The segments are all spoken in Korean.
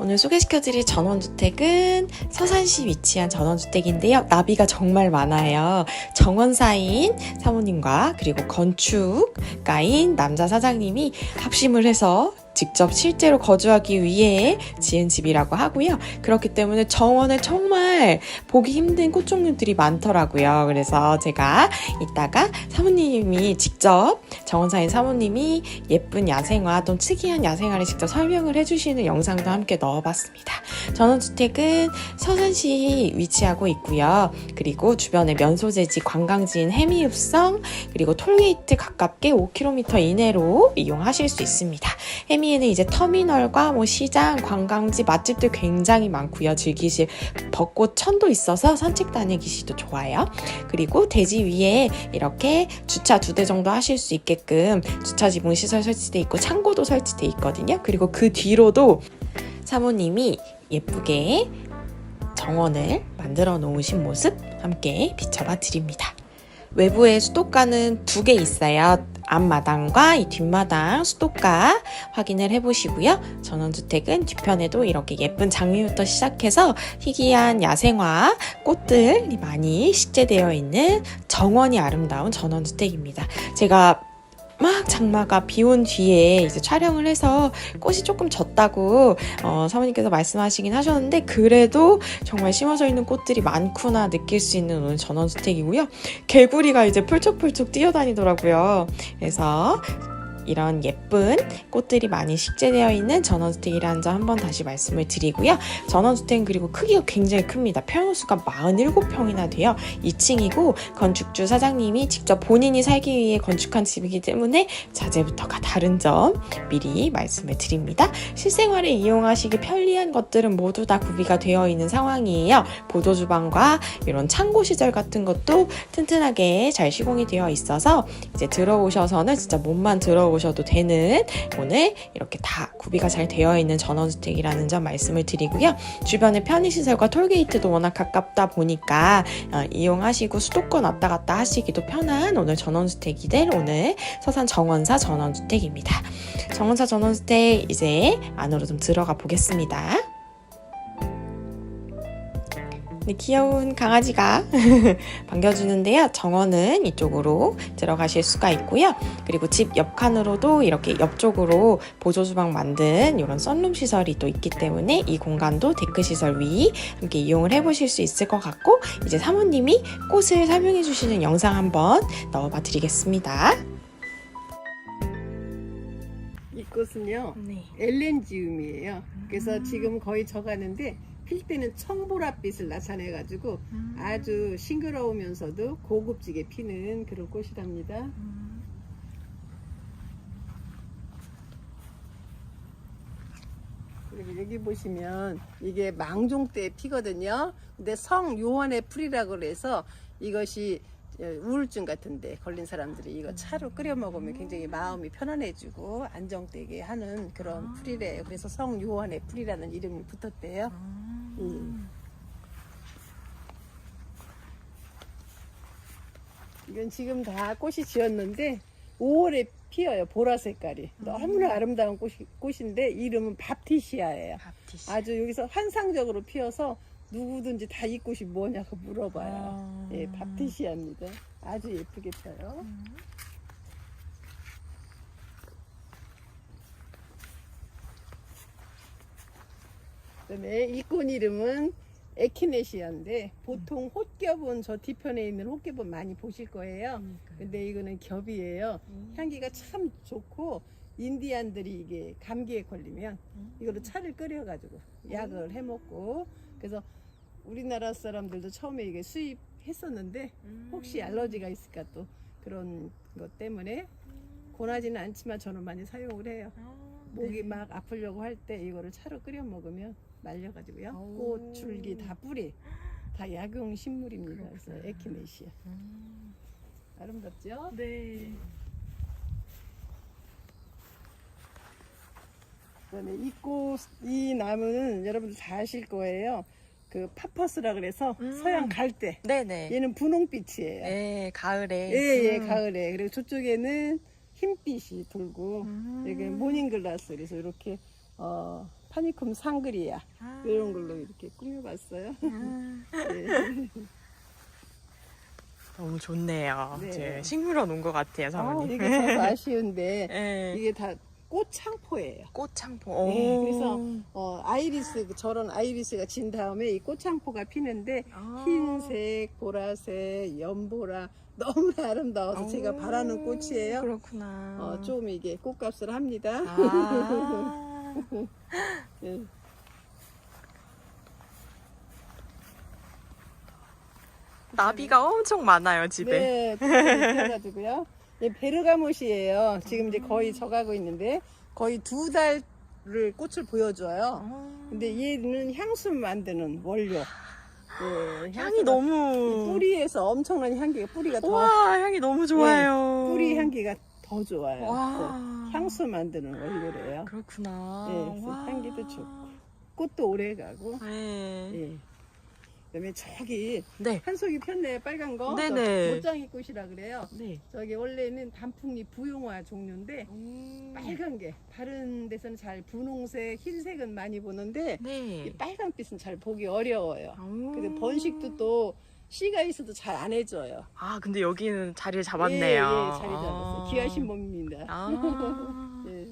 오늘 소개시켜드릴 전원주택은 서산시 위치한 전원주택인데요. 나비가 정말 많아요. 정원사인 사모님과 그리고 건축가인 남자 사장님이 합심을 해서 직접 실제로 거주하기 위해 지은 집이라고 하고요. 그렇기 때문에 정원에 정말 보기 힘든 꽃 종류들이 많더라고요. 그래서 제가 이따가 사모님이 직접 정원사인 사모님이 예쁜 야생화 또는 특이한 야생화를 직접 설명을 해주시는 영상도 함께 넣어봤습니다. 전원주택은 서산시 위치하고 있고요. 그리고 주변에 면소재지, 관광지인 해미읍성 그리고 톨게이트 가깝게 5km 이내로 이용하실 수 있습니다. 해미 에는 이제 터미널과 뭐 시장, 관광지, 맛집들 굉장히 많고요. 즐기실 벚꽃 천도 있어서 산책 다니기시도 좋아요. 그리고 대지 위에 이렇게 주차 두 대 정도 하실 수 있게끔 주차 지붕 시설 설치돼 있고 창고도 설치돼 있거든요. 그리고 그 뒤로도 사모님이 예쁘게 정원을 만들어 놓으신 모습 함께 비춰봐 드립니다. 외부에 수도가는 두 개 있어요. 앞마당과 이 뒷마당 수도가 확인을 해보시고요. 전원주택은 뒤편에도 이렇게 예쁜 장미부터 시작해서 희귀한 야생화 꽃들이 많이 식재되어 있는 정원이 아름다운 전원주택입니다. 제가 막 장마가 비 온 뒤에 이제 촬영을 해서 꽃이 조금 졌다고 어, 사모님께서 말씀하시긴 하셨는데 그래도 정말 심어져 있는 꽃들이 많구나 느낄 수 있는 오늘 전원주택이고요. 개구리가 이제 펄쩍펄쩍 뛰어다니더라고요. 그래서 이런 예쁜 꽃들이 많이 식재되어 있는 전원주택이라는 점 한번 다시 말씀을 드리고요. 전원주택은 그리고 크기가 굉장히 큽니다. 평수가 47평이나 돼요. 2층이고 건축주 사장님이 직접 본인이 살기 위해 건축한 집이기 때문에 자재부터가 다른 점 미리 말씀을 드립니다. 실생활에 이용하시기 편리한 것들은 모두 다 구비가 되어 있는 상황이에요. 보조 주방과 이런 창고 시설 같은 것도 튼튼하게 잘 시공이 되어 있어서 이제 들어오셔서는 진짜 몸만 들어오셔 도 되는 오늘 이렇게 다 구비가 잘 되어 있는 전원주택이라는 점 말씀을 드리고요. 주변에 편의시설과 톨게이트도 워낙 가깝다 보니까 어, 이용하시고 수도권 왔다 갔다 하시기도 편한 오늘 전원주택이 될 오늘 서산 정원사 전원주택입니다. 정원사 전원주택 이제 안으로 좀 들어가 보겠습니다. 네, 귀여운 강아지가 반겨주는데요. 정원은 이쪽으로 들어가실 수가 있고요. 그리고 집 옆칸으로도 이렇게 옆쪽으로 보조주방 만든 이런 썬룸 시설이 또 있기 때문에 이 공간도 데크 시설 위 함께 이용을 해보실 수 있을 것 같고 이제 사모님이 꽃을 설명해 주시는 영상 한번 넣어봐 드리겠습니다. 이 꽃은요 네. 엘렌지움이에요. 그래서 지금 거의 져가는데 필 때는 청보랏빛을 나타내가지고 아주 싱그러우면서도 고급지게 피는 그런 꽃이랍니다. 그리고 여기 보시면 이게 망종 때 피거든요. 근데 성 요한의 풀이라고 그래서 이것이 우울증 같은데 걸린 사람들이 이거 차로 끓여 먹으면 굉장히 마음이 편안해지고 안정되게 하는 그런 풀이래요. 그래서 성 요한의 풀이라는 이름이 붙었대요. 음. 이건 지금 다 꽃이 지었는데 5월에 피어요. 보라 색깔이. 너무나 아름다운 꽃이, 꽃인데 이름은 밥티시아예요. 아주 여기서 환상적으로 피어서 누구든지 다 이 꽃이 뭐냐고 물어봐요. 아. 예, 밥티시아입니다. 아주 예쁘게 펴요. 그다음에 이 꽃 이름은 에키네시아인데 보통 홑겹은 저 뒤편에 있는 홑겹은 많이 보실 거예요. 근데 이거는 겹이에요. 향기가 참 좋고 인디안들이 이게 감기에 걸리면 이거로 차를 끓여가지고 약을 해먹고 그래서 우리나라 사람들도 처음에 이게 수입했었는데 혹시 알러지가 있을까 또 그런 것 때문에 권하지는 않지만 저는 많이 사용을 해요. 목이 막 아프려고 할 때 이거를 차로 끓여 먹으면 말려가지고요. 오. 꽃, 줄기 다 뿌리 다 약용 식물입니다. 그래서 에키네시아. 아름답죠? 네. 그다음에 이 꽃, 이 나무는 여러분들 다 아실 거예요. 그 파퍼스라 그래서 음. 서양 갈대. 네네. 얘는 분홍빛이에요. 네, 가을에. 예, 예, 음. 가을에. 그리고 저쪽에는 흰빛이 돌고, 음. 여기 모닝글라스. 그래서 이렇게, 어, 파니쿰 상그리아. 아. 이런 걸로 이렇게 꾸며봤어요. 음. 예. 너무 좋네요. 네. 이제 식물원 온 것 같아요, 아, 사모님. 이게 참 아쉬운데, 네. 이게 다 꽃창포예요. 꽃창포. 네, 오. 그래서 어, 아이리스, 저런 아이리스가 진 다음에 이 꽃창포가 피는데, 아. 흰색, 보라색, 연보라, 너무 아름다워서 제가 오, 바라는 꽃이에요. 그렇구나. 어, 좀 이게 꽃값을 합니다. 아. 예. 나비가 엄청 많아요, 집에. 네, 이렇게 해가지고요. 예, 베르가못이에요. 지금 이제 거의 져가고 있는데 거의 두 달을 꽃을 보여줘요. 아. 근데 얘는 향수 만드는 원료. 예, 향이 향수가- 너무 이 뿌리에서 엄청난 향기가 뿌리가 더 와 향이 너무 좋아요. 뿌리 향기가 더 좋아요. 와. 그래서 향수 만드는 원료래요. 그렇구나. 예, 그래서 와. 향기도 좋고 꽃도 오래 가고. 네. 예. 그다음에 저기 네. 한 속이 폈네 빨간 거. 네네. 저 못장이 꽃이라 그래요. 네. 저기 원래는 단풍잎 부용화 종류인데 음. 빨간 게 다른 데서는 잘 분홍색, 흰색은 많이 보는데 네. 이 빨간빛은 잘 보기 어려워요. 음. 근데 번식도 또 씨가 있어도 잘 안 해줘요. 아 근데 여기는 자리를 잡았네요. 예, 예, 자리 잡았어요. 아. 귀하신 몸입니다. 아. 예.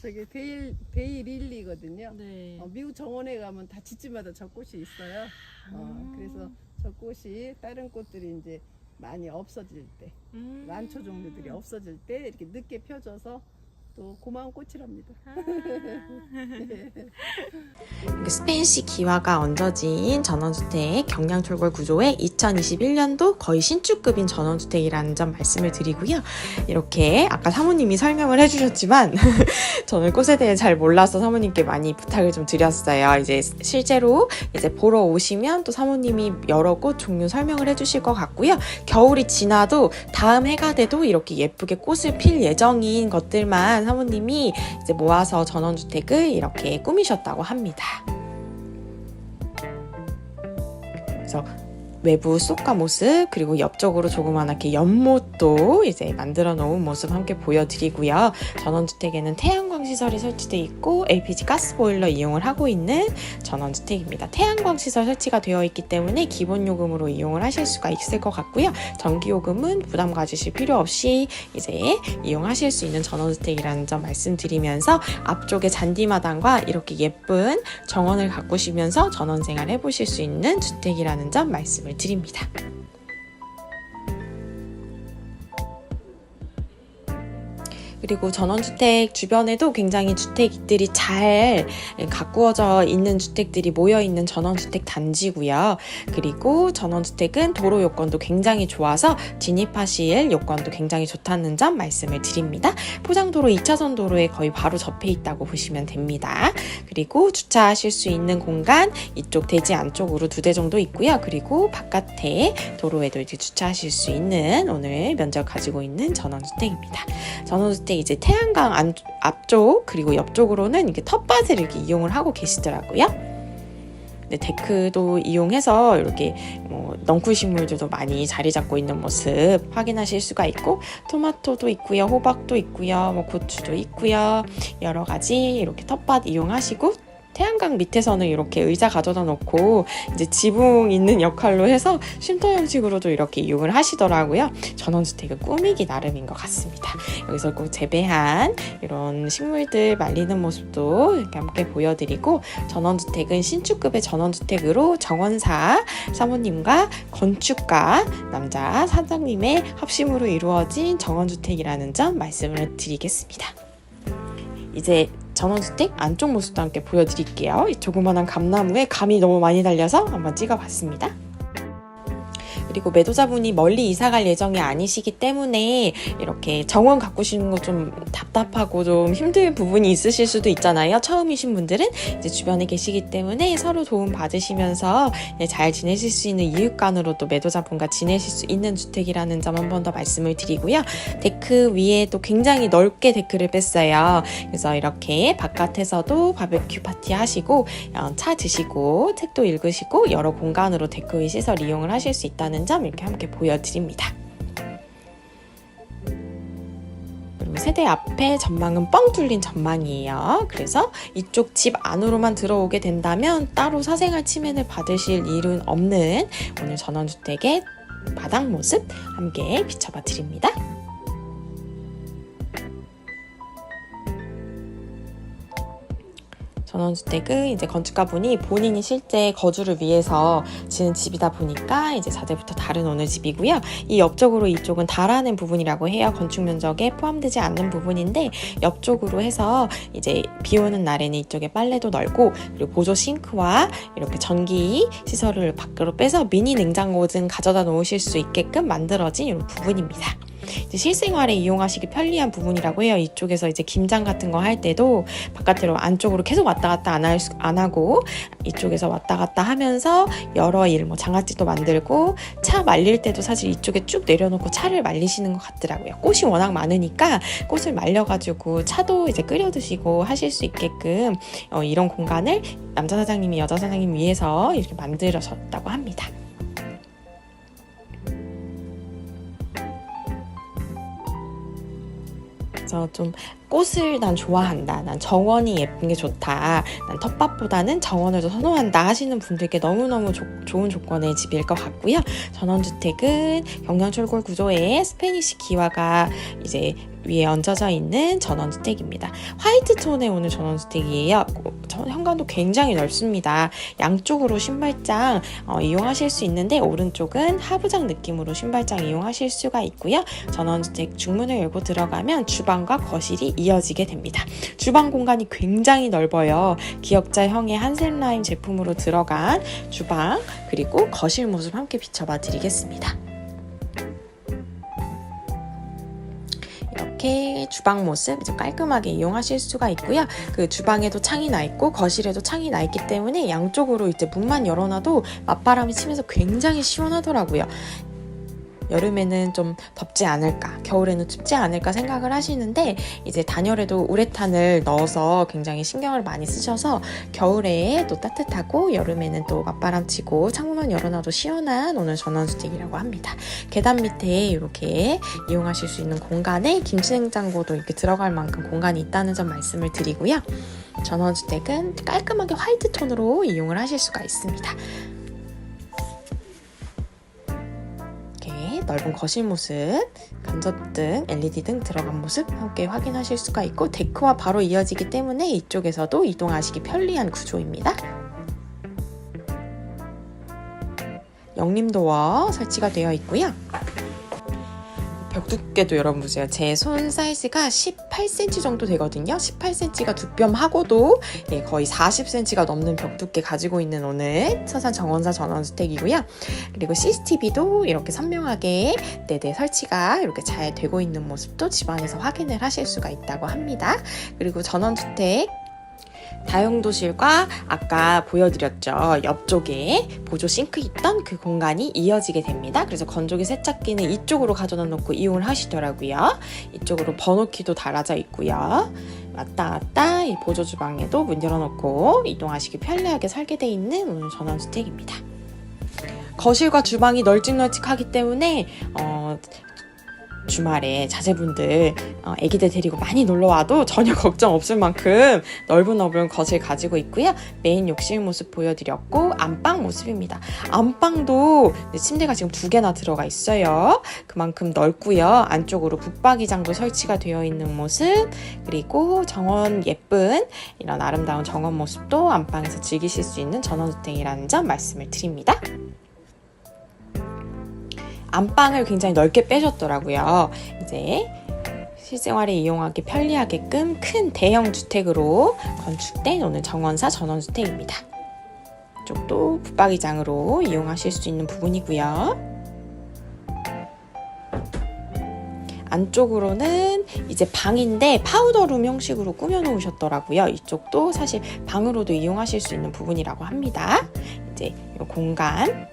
어, 저기 데일 데이릴리거든요. 네. 어, 미국 정원에 가면 다 집집마다 저 꽃이 있어요. 어, 아. 그래서 저 꽃이 다른 꽃들이 이제 많이 없어질 때, 음. 란초 종류들이 없어질 때 이렇게 늦게 펴져서 또 고마운 꽃이랍니다. 그 스페인시 기와가 얹어진 전원주택 경량철골 구조의 2021년도 거의 신축급인 전원주택이라는 점 말씀을 드리고요. 이렇게 아까 사모님이 설명을 해주셨지만 저는 꽃에 대해 잘 몰라서 사모님께 많이 부탁을 좀 드렸어요. 이제 실제로 이제 보러 오시면 또 사모님이 여러 꽃 종류 설명을 해주실 것 같고요. 겨울이 지나도 다음 해가 돼도 이렇게 예쁘게 꽃을 필 예정인 것들만 사모님이 이제 모아서 전원주택을 이렇게 꾸미셨다고 합니다. 그래서 외부 쏙과 모습 그리고 옆쪽으로 조그만하게 연못도 이제 만들어 놓은 모습 함께 보여드리고요. 전원주택에는 태양광 시설이 설치돼 있고 LPG 가스 보일러 이용을 하고 있는 전원주택입니다. 태양광 시설 설치가 되어 있기 때문에 기본 요금으로 이용을 하실 수가 있을 것 같고요. 전기 요금은 부담 가지실 필요 없이 이제 이용하실 수 있는 전원주택이라는 점 말씀드리면서 앞쪽에 잔디마당과 이렇게 예쁜 정원을 가꾸시면서 전원 생활 해보실 수 있는 주택이라는 점 말씀을 드립니다. 그리고 전원주택 주변에도 굉장히 주택들이 잘 가꾸어져 있는 주택들이 모여 있는 전원주택 단지고요. 그리고 전원주택은 도로 요건도 굉장히 좋아서 진입하실 요건도 굉장히 좋다는 점 말씀을 드립니다. 포장도로 2차선 도로에 거의 바로 접해 있다고 보시면 됩니다. 그리고 주차하실 수 있는 공간 이쪽 대지 안쪽으로 두 대 정도 있고요. 그리고 바깥에 도로에도 이제 주차하실 수 있는 오늘 면적 가지고 있는 전원주택입니다. 전원주택 이제 태양광 안, 앞쪽 그리고 옆쪽으로는 이렇게 텃밭을 이렇게 이용을 하고 계시더라고요. 네, 데크도 이용해서 이렇게 뭐 넝쿨 식물들도 많이 자리 잡고 있는 모습 확인하실 수가 있고 토마토도 있고요, 호박도 있고요, 뭐 고추도 있고요, 여러 가지 이렇게 텃밭 이용하시고 태양광 밑에서는 이렇게 의자 가져다 놓고 이제 지붕 있는 역할로 해서 쉼터 형식으로도 이렇게 이용을 하시더라고요. 전원주택은 꾸미기 나름인 것 같습니다. 여기서 꼭 재배한 이런 식물들 말리는 모습도 함께 보여드리고 전원주택은 신축급의 전원주택으로 정원사 사모님과 건축가 남자 사장님의 합심으로 이루어진 정원주택이라는 점 말씀을 드리겠습니다. 이제 전원주택 안쪽 모습도 함께 보여드릴게요. 이 조그만한 감나무에 감이 너무 많이 달려서 한번 찍어봤습니다. 그리고 매도자분이 멀리 이사 갈 예정이 아니시기 때문에 이렇게 정원 가꾸시는 거 좀 답답하고 좀 힘든 부분이 있으실 수도 있잖아요. 처음이신 분들은 이제 주변에 계시기 때문에 서로 도움 받으시면서 예, 잘 지내실 수 있는 이웃간으로 또 매도자분과 지내실 수 있는 주택이라는 점 한 번 더 말씀을 드리고요. 데크 위에도 굉장히 넓게 데크를 뺐어요. 그래서 이렇게 바깥에서도 바베큐 파티 하시고 어, 차 드시고 책도 읽으시고 여러 공간으로 데크 위 시설 이용을 하실 수 있다는 점 이렇게 함께 보여드립니다. 세대 앞에 전망은 뻥 뚫린 전망이에요. 그래서 이쪽 집 안으로만 들어오게 된다면 따로 사생활 침해를 받으실 일은 없는 오늘 전원주택의 바닥 모습 함께 비춰봐 드립니다. 전원주택은 이제 건축가분이 본인이 실제 거주를 위해서 지은 집이다 보니까 이제 자재부터 다른 오늘 집이고요. 이 옆쪽으로 이쪽은 달아낸 부분이라고 해요. 건축 면적에 포함되지 않는 부분인데 옆쪽으로 해서 이제 비 오는 날에는 이쪽에 빨래도 널고 그리고 보조 싱크와 이렇게 전기 시설을 밖으로 빼서 미니 냉장고 등 가져다 놓으실 수 있게끔 만들어진 이런 부분입니다. 실생활에 이용하시기 편리한 부분이라고 해요. 이쪽에서 이제 김장 같은 거 할 때도 바깥으로 안쪽으로 계속 왔다 갔다 안, 할 수- 안 하고 이쪽에서 왔다 갔다 하면서 여러 일, 뭐 장아찌도 만들고 차 말릴 때도 사실 이쪽에 쭉 내려놓고 차를 말리시는 것 같더라고요. 꽃이 워낙 많으니까 꽃을 말려가지고 차도 이제 끓여 드시고 하실 수 있게끔 어, 이런 공간을 남자 사장님이 여자 사장님 위해서 이렇게 만들어졌다고 합니다. 그래서 좀 꽃을 난 좋아한다. 난 정원이 예쁜 게 좋다. 난 텃밭보다는 정원을 더 선호한다 하시는 분들께 너무너무 조- 좋은 조건의 집일 것 같고요. 전원주택은 경량철골 구조의 스페니시 기와가 이제 위에 얹어져 있는 전원주택입니다. 화이트 톤의 오늘 전원주택이에요. 저- 현관도 굉장히 넓습니다. 양쪽으로 신발장 어, 이용하실 수 있는데 오른쪽은 하부장 느낌으로 신발장 이용하실 수가 있고요. 전원주택 중문을 열고 들어가면 주방과 거실이 이어지게 됩니다. 주방 공간이 굉장히 넓어요. 기역자형의 한샘라임 제품으로 들어간 주방 그리고 거실 모습 함께 비춰봐 드리겠습니다. 이렇게 주방 모습 이제 깔끔하게 이용하실 수가 있고요. 그 주방에도 창이 나 있고 거실에도 창이 나 있기 때문에 양쪽으로 이제 문만 열어놔도 맞바람이 치면서 굉장히 시원하더라고요. 여름에는 좀 덥지 않을까, 겨울에는 춥지 않을까 생각을 하시는데 이제 단열에도 우레탄을 넣어서 굉장히 신경을 많이 쓰셔서 겨울에 또 따뜻하고 여름에는 또 맞바람 치고 창문만 열어놔도 시원한 오늘 전원주택이라고 합니다. 계단 밑에 이렇게 이용하실 수 있는 공간에 김치냉장고도 이렇게 들어갈 만큼 공간이 있다는 점 말씀을 드리고요. 전원주택은 깔끔하게 화이트 톤으로 이용을 하실 수가 있습니다. 넓은 거실 모습, 간접등, LED 등 들어간 모습 함께 확인하실 수가 있고 데크와 바로 이어지기 때문에 이쪽에서도 이동하시기 편리한 구조입니다. 영림도어 설치가 되어 있고요. 벽 두께도 여러분 보세요. 제 손 사이즈가 18cm 정도 되거든요. 18cm가 두뼘 하고도 예, 거의 40cm가 넘는 벽 두께 가지고 있는 오늘 서산 정원사 전원주택이고요. 그리고 CCTV도 이렇게 선명하게 네네 설치가 이렇게 잘 되고 있는 모습도 집안에서 확인을 하실 수가 있다고 합니다. 그리고 전원주택 다용도실과 아까 보여드렸죠. 옆쪽에 보조 싱크 있던 그 공간이 이어지게 됩니다. 그래서 건조기 세탁기는 이쪽으로 가져다 놓고 이용을 하시더라고요. 이쪽으로 번호키도 달아져 있고요. 왔다 갔다 이 보조 주방에도 문 열어놓고 이동하시기 편리하게 설계되어 있는 오늘 전원주택입니다. 거실과 주방이 널찍널찍하기 때문에 어, 주말에 자제분들 어, 아기들 데리고 많이 놀러 와도 전혀 걱정 없을 만큼 넓은 넓은 거실 가지고 있고요. 메인 욕실 모습 보여드렸고 안방 모습입니다. 안방도 침대가 지금 두 개나 들어가 있어요. 그만큼 넓고요. 안쪽으로 붙박이장도 설치가 되어 있는 모습 그리고 정원 예쁜 이런 아름다운 정원 모습도 안방에서 즐기실 수 있는 전원주택이라는 점 말씀을 드립니다. 안방을 굉장히 넓게 빼셨더라고요. 이제 실생활에 이용하기 편리하게끔 큰 대형 주택으로 건축된 오늘 정원사 전원주택입니다. 이쪽도 붙박이장으로 이용하실 수 있는 부분이고요. 안쪽으로는 이제 방인데 파우더룸 형식으로 꾸며놓으셨더라고요. 이쪽도 사실 방으로도 이용하실 수 있는 부분이라고 합니다. 이제 이 공간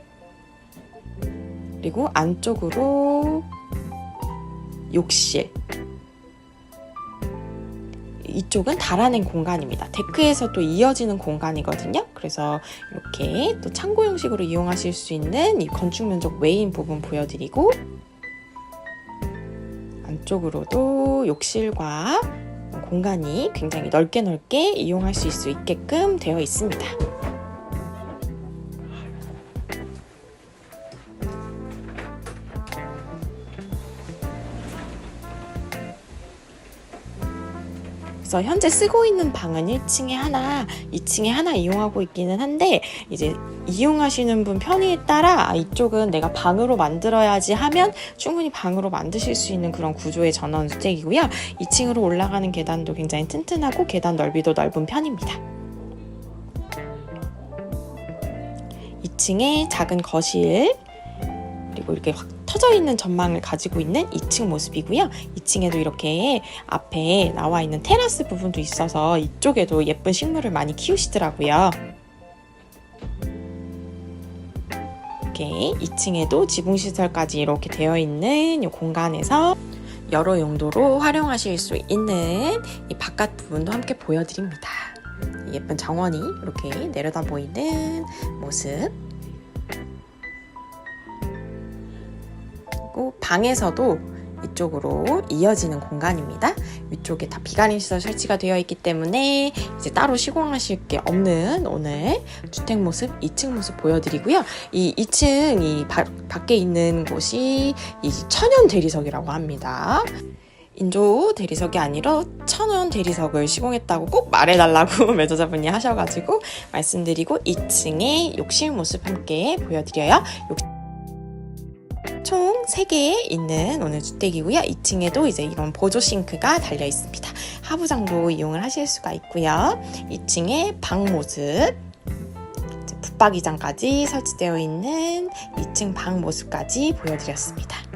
그리고 안쪽으로 욕실 이쪽은 달아낸 공간입니다. 데크에서 또 이어지는 공간이거든요. 그래서 이렇게 또 창고 형식으로 이용하실 수 있는 이 건축 면적 외인 부분 보여드리고 안쪽으로도 욕실과 공간이 굉장히 넓게 넓게 이용할 수 있- 있게끔 되어 있습니다. 그래서 현재 쓰고 있는 방은 1층에 하나, 2층에 하나 이용하고 있기는 한데 이제 이용하시는 분 편의에 따라 아, 이쪽은 내가 방으로 만들어야지 하면 충분히 방으로 만드실 수 있는 그런 구조의 전원 주택이고요. 2층으로 올라가는 계단도 굉장히 튼튼하고 계단 넓이도 넓은 편입니다. 2층에 작은 거실 그리고 이렇게 확 터져 있는 전망을 가지고 있는 2층 모습이고요. 2층에도 이렇게 앞에 나와 있는 테라스 부분도 있어서 이쪽에도 예쁜 식물을 많이 키우시더라고요. 이렇게 2층에도 지붕시설까지 이렇게 되어 있는 이 공간에서 여러 용도로 활용하실 수 있는 이 바깥 부분도 함께 보여드립니다. 예쁜 정원이 이렇게 내려다 보이는 모습. 방에서도 이쪽으로 이어지는 공간입니다. 위쪽에 다 비가림 시설 설치가 되어 있기 때문에 이제 따로 시공하실 게 없는 오늘 주택 모습 2층 모습 보여드리고요. 이 2층 이 바- 밖에 있는 곳이 이 천연 대리석이라고 합니다. 인조 대리석이 아니라 천연 대리석을 시공했다고 꼭 말해달라고 매도자분이 하셔가지고 말씀드리고 2층에 욕실 모습 함께 보여드려요. 총 3개 있는 오늘 주택이고요. 2층에도 이제 이런 보조 싱크가 달려 있습니다. 하부장도 이용을 하실 수가 있고요. 2층에 방 모습, 붙박이장까지 설치되어 있는 2층 방 모습까지 보여드렸습니다.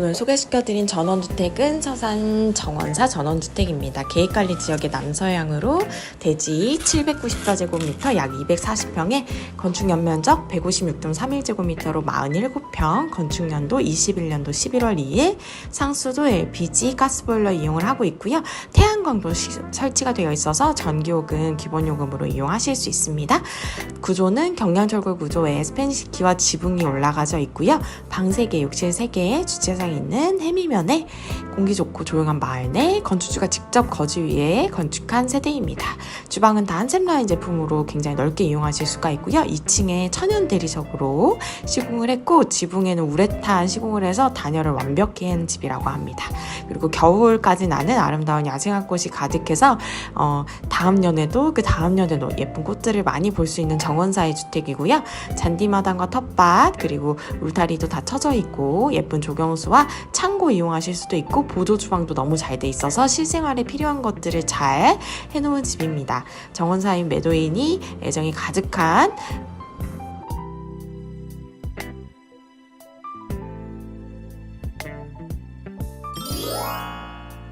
오늘 소개시켜드린 전원주택은 서산 정원사 전원주택입니다. 계획관리 지역의 남서향으로 대지 794제곱미터 약 240평에 건축연면적 156.31제곱미터로 47평, 건축년도 21년도 11월 2일, 상수도 LPG 가스보일러 이용을 하고 있고요. 태양 광도 시- 설치가 되어 있어서 전기요금 기본요금으로 이용하실 수 있습니다. 구조는 경량철골 구조에 스펜시키와 지붕이 올라가져 있고요. 방 3개, 욕실 3개에 주차장이 있는 해미면에 공기 좋고 조용한 마을 내 건축주가 직접 거주 위에 건축한 세대입니다. 주방은 다 한샘 라인 제품으로 굉장히 넓게 이용하실 수가 있고요. 2층에 천연 대리석으로 시공을 했고 지붕에는 우레탄 시공을 해서 단열을 완벽히 한 집이라고 합니다. 그리고 겨울까지 나는 아름다운 야생화 꽃이 가득해서 어, 다음 년에도 그 다음 년에도 예쁜 꽃들을 많이 볼 수 있는 정원사의 주택이고요. 잔디마당과 텃밭 그리고 울타리도 다 쳐져 있고 예쁜 조경수와 창고 이용하실 수도 있고 보조 주방도 너무 잘 돼 있어서 실생활에 필요한 것들을 잘 해놓은 집입니다. 정원사인 매도인이 애정이 가득한